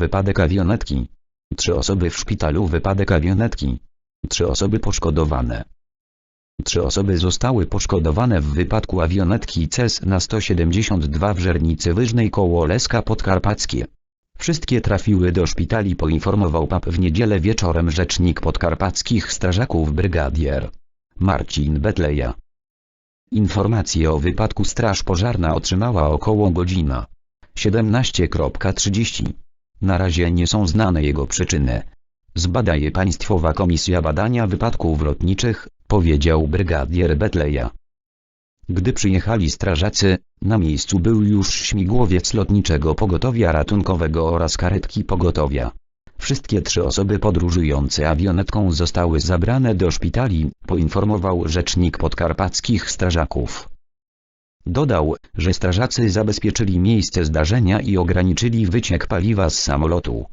Wypadek awionetki. Trzy osoby w szpitalu wypadek awionetki. Trzy osoby poszkodowane. Trzy osoby zostały poszkodowane w wypadku awionetki Cessna 172 w Żernicy Wyżnej koło Leska Podkarpackie. Wszystkie trafiły do szpitali poinformował PAP w niedzielę wieczorem rzecznik podkarpackich strażaków brygadier Marcin Betleja. Informacje o wypadku straż pożarna otrzymała około godzina 17.30. Na razie nie są znane jego przyczyny. Zbada je Państwowa Komisja Badania Wypadków Lotniczych, powiedział brygadier Betleja. Gdy przyjechali strażacy, na miejscu był już śmigłowiec lotniczego pogotowia ratunkowego oraz karetki pogotowia. Wszystkie trzy osoby podróżujące awionetką zostały zabrane do szpitali, poinformował rzecznik podkarpackich strażaków. Dodał, że strażacy zabezpieczyli miejsce zdarzenia i ograniczyli wyciek paliwa z samolotu.